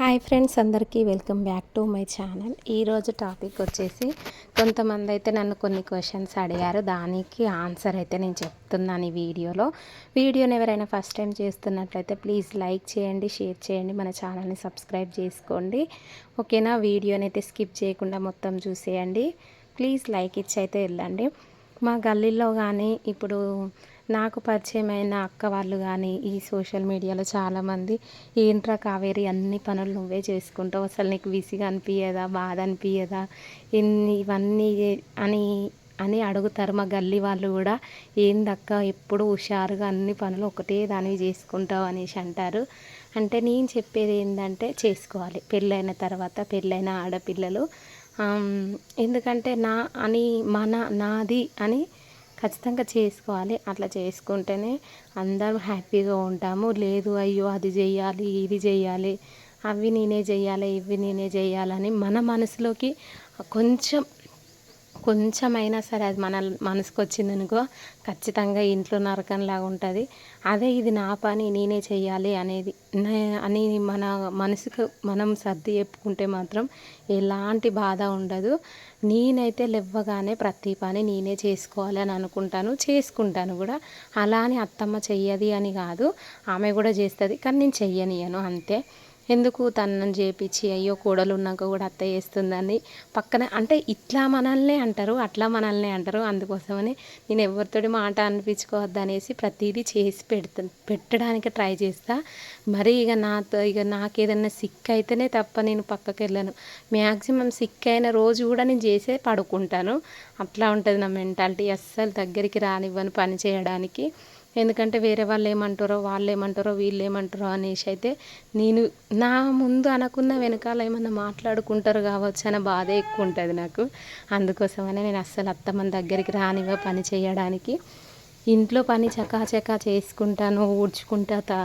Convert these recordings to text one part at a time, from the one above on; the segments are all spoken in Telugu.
హాయ్ ఫ్రెండ్స్ అందరికీ welcome back to my channel. ఈరోజు టాపిక్ వచ్చేసి కొంతమంది అయితే నన్ను కొన్ని క్వశ్చన్స్ అడిగారు. దానికి ఆన్సర్ అయితే నేను చెప్తున్నాను ఈ వీడియోలో. వీడియోని ఎవరైనా ఫస్ట్ టైం చేస్తున్నట్లయితే ప్లీజ్ లైక్ చేయండి షేర్ చేయండి మన ఛానల్ని సబ్స్క్రైబ్ చేసుకోండి. ఓకేనా? వీడియోని అయితే స్కిప్ చేయకుండా మొత్తం చూసేయండి. ప్లీజ్ లైక్ ఇచ్చి అయితే వెళ్ళండి. మా గల్లీలో కానీ ఇప్పుడు నాకు పరిచయమైన అక్క వాళ్ళు కానీ ఈ సోషల్ మీడియాలో చాలామంది ఏంట్రా కావేరి అన్ని పనులు నువ్వే చేసుకుంటావు. అసలు నీకు విసిగా అనిపించదా బాధ అనిపించదా ఎన్ని ఇవన్నీ అని అని అడుగుతారు మా గల్లీ వాళ్ళు కూడా. ఏందక్క? ఎప్పుడు హుషారుగా అన్ని పనులు ఒకటే దానివి చేసుకుంటావు అనేసి అంటారు. అంటే నేను చెప్పేది ఏంటంటే చేసుకోవాలి. పెళ్ళైన తర్వాత పెళ్ళైన ఆడపిల్లలు. ఎందుకంటే నా అని మన నాది అని ఖచ్చితంగా చేసుకోవాలి. అట్లా చేసుకుంటేనే అందరం హ్యాపీగా ఉంటాము. లేదు అయ్యో అది చేయాలి ఇది చేయాలి అవి నేనే చేయాలి ఇవి నేనే చేయాలని మన మనసులోకి కొంచెం కొంచెమైనా సరే అది మన మనసుకు వచ్చిందనుకో ఖచ్చితంగా ఇంట్లో నరకంలాగా ఉంటుంది. అదే ఇది నా పని నేనే చెయ్యాలి అనేది. అని మన మనసుకు మనం సర్ది చెప్పుకుంటే మాత్రం ఎలాంటి బాధ ఉండదు. నేనైతే లేవ్వగానే ప్రతి పని నేనే చేసుకోవాలి అని అనుకుంటాను. చేసుకుంటాను కూడా. అలా అని అత్తమ్మ చెయ్యది అని కాదు. ఆమె కూడా చేస్తుంది. కానీ నేను చెయ్యనియను. అంతే. ఎందుకు తనని చేపించి అయ్యో కూడలు ఉన్నాక కూడా అత్త చేస్తుందని పక్కన అంటే ఇట్లా మనల్నే అంటారు అట్లా మనల్నే అంటారు. అందుకోసమని నేను ఎవరితోటి మాట అనిపించుకోవద్దు అనేసి ప్రతిదీ చేసి పెడతా పెట్టడానికి ట్రై చేస్తా. మరి ఇక నాతో ఇక నాకు ఏదైనా సిక్ అయితేనే తప్ప నేను పక్కకి వెళ్ళను మ్యాక్సిమం సిక్ అయిన రోజు కూడా నేను చేసే పడుకుంటాను. అట్లా ఉంటుంది నా మెంటాలిటీ. అస్సలు దగ్గరికి రానివ్వను పని చేయడానికి. ఎందుకంటే వేరే వాళ్ళు ఏమంటారో వాళ్ళు ఏమంటారో వీళ్ళు ఏమంటారో అనేసి అయితే నేను నా ముందు అనకున్న వెనకాల ఏమన్నా మాట్లాడుకుంటారు కావచ్చు అనే బాధ ఎక్కువ ఉంటుంది నాకు. అందుకోసమనే నేను అస్సలు అత్తమ్మ దగ్గరికి రానివ్వ పని చేయడానికి. ఇంట్లో పని చకాచకా చేసుకుంటాను ఊడ్చుకుంటా తా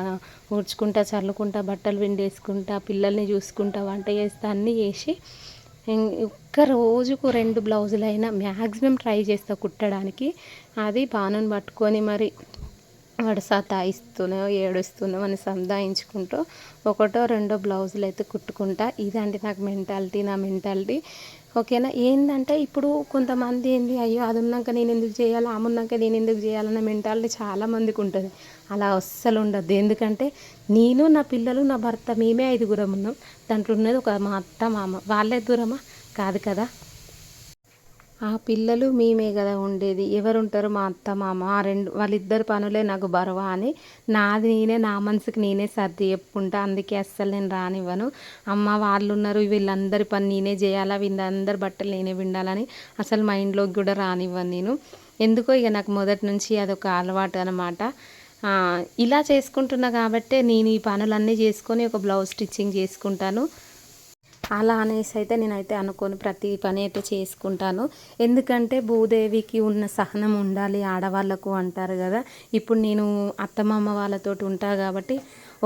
ఊడ్చుకుంటా చల్లుకుంటా బట్టలు పిండేసుకుంటా పిల్లల్ని చూసుకుంటా వంట చేస్తా అన్నీ చేసి ఒక్క రోజుకు రెండు బ్లౌజులైనా మ్యాక్సిమం ట్రై చేస్తా కుట్టడానికి. అది బాణం పట్టుకొని మరి వాడు సతాయిస్తూనో ఏడుస్తూనో అని సంధాయించుకుంటూ ఒకటో రెండో బ్లౌజులు అయితే కుట్టుకుంటా. ఇదండి నాకు మెంటాలిటీ నా మెంటాలిటీ. ఓకేనా? ఏంటంటే ఇప్పుడు కొంతమంది ఏంది అయ్యో అది ఉన్నాక నేను ఎందుకు చేయాలి? ఆమె ఉన్నాక నేను ఎందుకు చేయాలన్న మెంటాలిటీ చాలా మందికి ఉంటుంది. అలా అస్సలు ఉండద్దు. ఎందుకంటే నేను నా పిల్లలు నా భర్త మేమే ఐదుగురం ఉన్నాం. దాంట్లో ఉన్నది ఒక మా అత్త మామ వాళ్ళే దూరమా? కాదు కదా? ఆ పిల్లలు మేమే కదా ఉండేది. ఎవరు ఉంటారు మా అత్త మామ. ఆ రెండు వాళ్ళిద్దరు పనులే నాకు బరువా అని నాది నేనే నా మనసుకి నేనే సర్ది చెప్పుకుంటా. అందుకే అస్సలు నేను రానివ్వను. అమ్మ వాళ్ళు ఉన్నారు వీళ్ళందరి పని నేనే చేయాలా? వీళ్ళందరి బట్టలు నేనే విండాలని అసలు మైండ్లోకి కూడా రానివ్వను నేను. ఎందుకో ఇక నాకు మొదటి నుంచి అదొక అలవాటు అనమాట ఇలా చేసుకుంటున్నా కాబట్టే నేను ఈ పనులన్నీ చేసుకొని ఒక బ్లౌజ్ స్టిచ్చింగ్ చేసుకుంటాను. అలా అనేసి అయితే నేనైతే అనుకొని ప్రతి పని అయితే చేసుకుంటాను. ఎందుకంటే భూదేవికి ఉన్న సహనం ఉండాలి ఆడవాళ్ళకు అంటారు కదా. ఇప్పుడు నేను అత్తమామ వాళ్ళతో ఉంటా కాబట్టి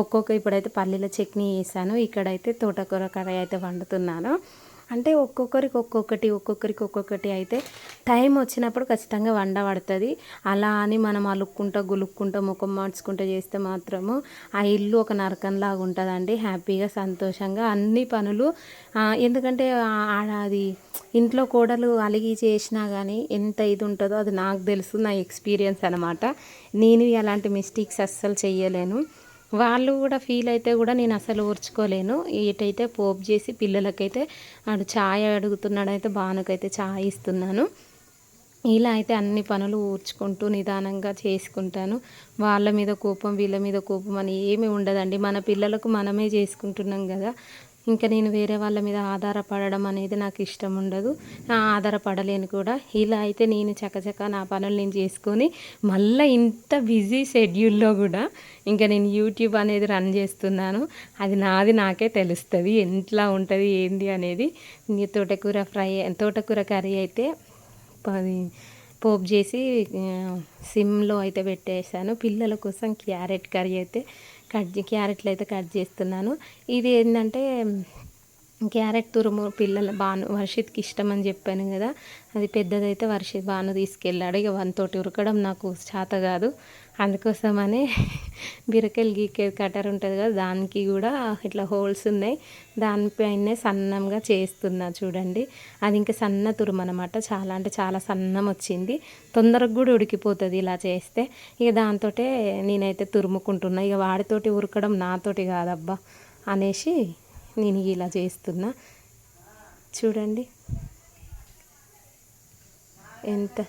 ఒక్కొక్క ఇప్పుడైతే పల్లీల చట్నీ వేసాను ఇక్కడైతే తోటకూర కర్రీ అయితే వండుతున్నాను. అంటే ఒక్కొక్కరికి ఒక్కొక్కటి ఒక్కొక్కరికి ఒక్కొక్కటి అయితే టైం వచ్చినప్పుడు ఖచ్చితంగా వండ పడుతుంది. అలా అని మనం అలుక్కుంటా గులుక్కుంటా ముఖం మార్చుకుంటూ చేస్తే మాత్రము ఆ ఇల్లు ఒక నరకంలాగా ఉంటుందండి. హ్యాపీగా సంతోషంగా అన్ని పనులు ఎందుకంటే అది ఇంట్లో కోడలు అలిగి చేసినా కానీ ఎంత ఇది ఉంటుందో అది నాకు తెలుసు నా ఎక్స్పీరియన్స్ అనమాట నేను అలాంటి మిస్టేక్స్ అస్సలు చేయలేను వాళ్ళు కూడా ఫీల్ అయితే కూడా నేను అసలు ఊర్చుకోలేను. ఎటైతే పోపు చేసి పిల్లలకైతే ఆడు ఛాయ్ అడుగుతున్నాడైతే బానుకైతే ఛాయ్ ఇస్తున్నాను. ఇలా అయితే అన్ని పనులు ఊర్చుకుంటూ నిదానంగా చేసుకుంటాను. వాళ్ళ మీద కోపం వీళ్ళ మీద కోపం అని ఏమి ఉండదండి. మన పిల్లలకు మనమే చేసుకుంటున్నాం కదా. ఇంకా నేను వేరే వాళ్ళ మీద ఆధారపడడం అనేది నాకు ఇష్టం ఉండదు. ఆధారపడలేను కూడా. ఇలా అయితే నేను చకచక నా పనులు నేను చేసుకొని మళ్ళీ ఇంత బిజీ షెడ్యూల్లో కూడా ఇంకా నేను యూట్యూబ్ అనేది రన్ చేస్తున్నాను. అది నాది నాకే తెలుస్తుంది. ఎంట్లా ఉంటుంది ఏంది అనేది. తోటకూర ఫ్రై తోటకూర కర్రీ అయితే పోపు చేసి సిమ్లో అయితే పెట్టేశాను. పిల్లల కోసం క్యారెట్ కర్రీ అయితే కట్ క్యారెట్లు అయితే కట్ చేస్తున్నాను. ఇది ఏంటంటే క్యారెట్ తురుము పిల్లల బాను వర్షిత్కి ఇష్టం అని చెప్పాను కదా. అది పెద్దదైతే వర్షిత్ బాను తీసుకెళ్ళాడు. ఇక వన్తోటి ఉరకడం నాకు చేత కాదు. అందుకోసమని బీరకాయలు గీకేది కటర్ ఉంటుంది కదా దానికి కూడా ఇట్లా హోల్స్ ఉన్నాయి. దానిపైనే సన్నంగా చేస్తున్నా చూడండి. అది ఇంకా సన్న తురుము అనమాట చాలా అంటే చాలా సన్నం వచ్చింది. తొందరగా కూడా ఉడికిపోతుంది ఇలా చేస్తే. ఇక దాంతో నేనైతే తురుముకుంటున్నా. ఇక వాడితోటి ఉరకడం నాతోటి కాదబ్బా అనేసి నేను ఇలా చేస్తున్నా. చూడండి. ఎంత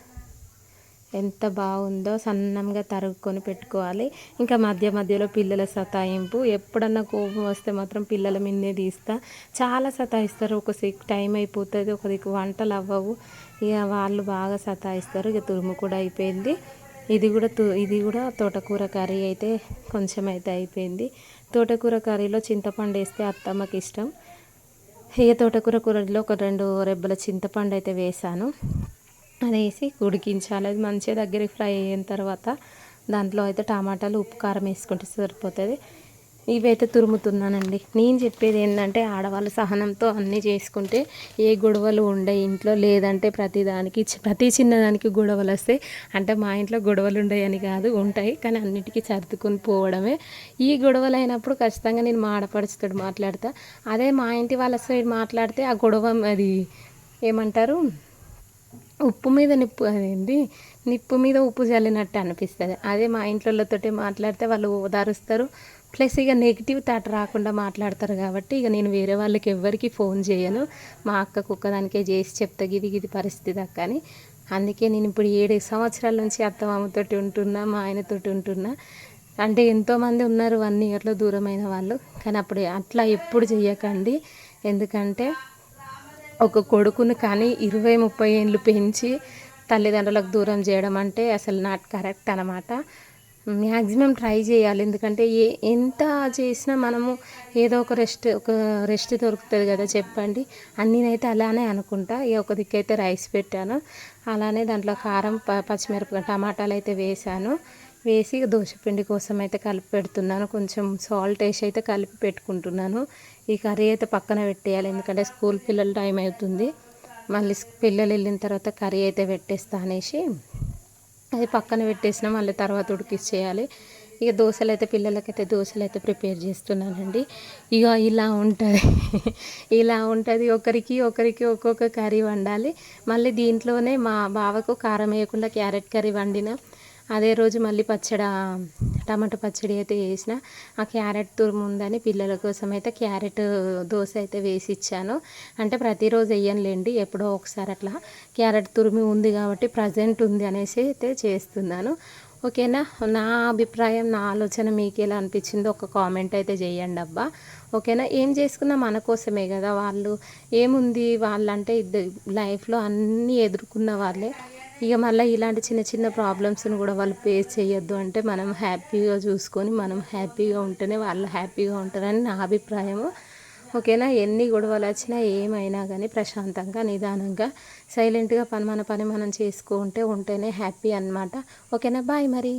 ఎంత బాగుందో సన్నంగా తరుగుకొని పెట్టుకోవాలి. ఇంకా మధ్య మధ్యలో పిల్లల సతాయింపు. ఎప్పుడన్నా కోపం వస్తే మాత్రం పిల్లల మీదే తీస్తా. చాలా సతాయిస్తారు. ఒక టైం అయిపోతుంది. ఒక దిక్కు వంటలు అవ్వవు. ఇక వాళ్ళు బాగా సతాయిస్తారు. ఇక తురుము కూడా అయిపోయింది. ఇది కూడా తు ఇది కూడా తోటకూర కర్రీ అయితే కొంచెం అయితే అయిపోయింది. తోటకూర కర్రీలో చింతపండు వేస్తే అత్తమ్మకి ఇష్టం. ఇక తోటకూర కూరలో ఒక రెండు రెబ్బల చింతపండు అయితే వేసాను. అది వేసి ఉడికించాలి. అది మంచిగా దగ్గరికి ఫ్రై అయిన తర్వాత దాంట్లో అయితే టమాటాలు ఉప్పు కారం వేసుకుంటే సరిపోతుంది. ఇవైతే తురుముతున్నానండి. నేను చెప్పేది ఏంటంటే ఆడవాళ్ళు సహనంతో అన్నీ చేసుకుంటే ఏ గొడవలు ఉండే ఇంట్లో లేదంటే ప్రతిదానికి ప్రతి చిన్నదానికి గొడవలు వస్తాయి. అంటే మా ఇంట్లో గొడవలు ఉండేయని కాదు ఉంటాయి. కానీ అన్నిటికీ సర్దుకుని పోవడమే. ఈ గొడవలు అయినప్పుడు ఖచ్చితంగా నేను మాడపడుచుతాడు మాట్లాడతా. అదే మా ఇంటి వాళ్ళ సైడ్ మాట్లాడితే ఆ గొడవ అది ఏమంటారు? ఉప్పు మీద నిప్పు అదేంటి నిప్పు మీద ఉప్పు చల్లినట్టు అనిపిస్తుంది. అదే మా ఇంట్లోతోటి మాట్లాడితే వాళ్ళు ఓదారుస్తారు. ప్లస్ ఇక నెగిటివ్ థాట్ రాకుండా మాట్లాడతారు కాబట్టి ఇక నేను వేరే వాళ్ళకి ఎవ్వరికి ఫోన్ చేయను. మా అక్క కుక్క దానికే చేసి చెప్తా గిది గిది పరిస్థితి అక్క అని. అందుకే నేను ఇప్పుడు ఏడు సంవత్సరాల నుంచి అత్తమామతోటి ఉంటున్నా మా ఆయనతోటి ఉంటున్నా. అంటే ఎంతోమంది ఉన్నారు వన్ ఇయర్లో దూరమైన వాళ్ళు. కానీ అప్పుడు అట్లా ఎప్పుడు చేయకండి ఎందుకంటే ఒక కొడుకుని కానీ ఇరవై ముప్పై ఏళ్ళు పెంచి తల్లిదండ్రులకు దూరం చేయడం అంటే అసలు నాట్ కరెక్ట్ అనమాట మ్యాక్సిమం ట్రై చేయాలి. ఎందుకంటే ఏ ఎంత చేసినా మనము ఏదో ఒక రెస్ట్ ఒక రెస్ట్ దొరుకుతుంది కదా చెప్పండి. అన్నీనైతే అలానే అనుకుంటా. ఈ ఒక దిక్కైతే రైస్ పెట్టాను. అలానే దాంట్లో కారం ప పచ్చిమిరపకాయ టమాటాలు అయితే వేసాను వేసి దోశపిండి కోసం అయితే కలిపి పెడుతున్నాను. కొంచెం సాల్ట్ వేసి అయితే కలిపి పెట్టుకుంటున్నాను. ఈ కర్రీ అయితే పక్కన పెట్టేయాలి ఎందుకంటే స్కూల్ పిల్లల టైం అవుతుంది. మళ్ళీ పిల్లలు వెళ్ళిన తర్వాత కర్రీ అయితే పెట్టేస్తా అనేసి అది పక్కన పెట్టేసిన మళ్ళీ తర్వాత ఉడికిచ్చేయాలి. ఇక దోశలు అయితే పిల్లలకైతే దోశలు అయితే ప్రిపేర్ చేస్తున్నానండి. ఇక ఇలా ఉంటుంది. ఇలా ఉంటుంది. ఒకరికి ఒకరికి ఒక్కొక్క కర్రీ వండాలి. మళ్ళీ దీంట్లోనే మా బావకు కారం వేయకుండా క్యారెట్ కర్రీ వండిన అదే రోజు మళ్ళీ పచ్చడి టమాటో పచ్చడి అయితే వేసిన ఆ క్యారెట్ తురుము ఉందని పిల్లల కోసం అయితే క్యారెట్ దోశ అయితే వేసి ఇచ్చాను. అంటే ప్రతిరోజు వేయనులేండి ఎప్పుడో ఒకసారి అట్లా. క్యారెట్ తురుమి ఉంది కాబట్టి ప్రజెంట్ ఉంది అనేసి అయితే చేస్తున్నాను. ఓకేనా? నా అభిప్రాయం నా ఆలోచన మీకు ఎలా అనిపించిందో ఒక కామెంట్ అయితే చేయండి అబ్బా. ఓకేనా? ఏం చేసుకున్నా మన కోసమే కదా వాళ్ళు. ఏముంది వాళ్ళంటే ఇద్దరు లైఫ్లో అన్నీ ఎదుర్కొన్న వాళ్ళే. ఇక మళ్ళీ ఇలాంటి చిన్న చిన్న ప్రాబ్లమ్స్ని కూడా వాళ్ళు ఫేస్ చేయొద్దు. అంటే మనం హ్యాపీగా చూసుకొని మనం హ్యాపీగా ఉంటేనే వాళ్ళు హ్యాపీగా ఉంటారని నా అభిప్రాయము. ఓకేనా? ఎన్ని గొడవలు వచ్చినా ఏమైనా కానీ ప్రశాంతంగా నిదానంగా సైలెంట్గా పని మన పని మనం చేసుకుంటే ఉంటేనే హ్యాపీ అనమాట ఓకేనా? బాయ్ మరి.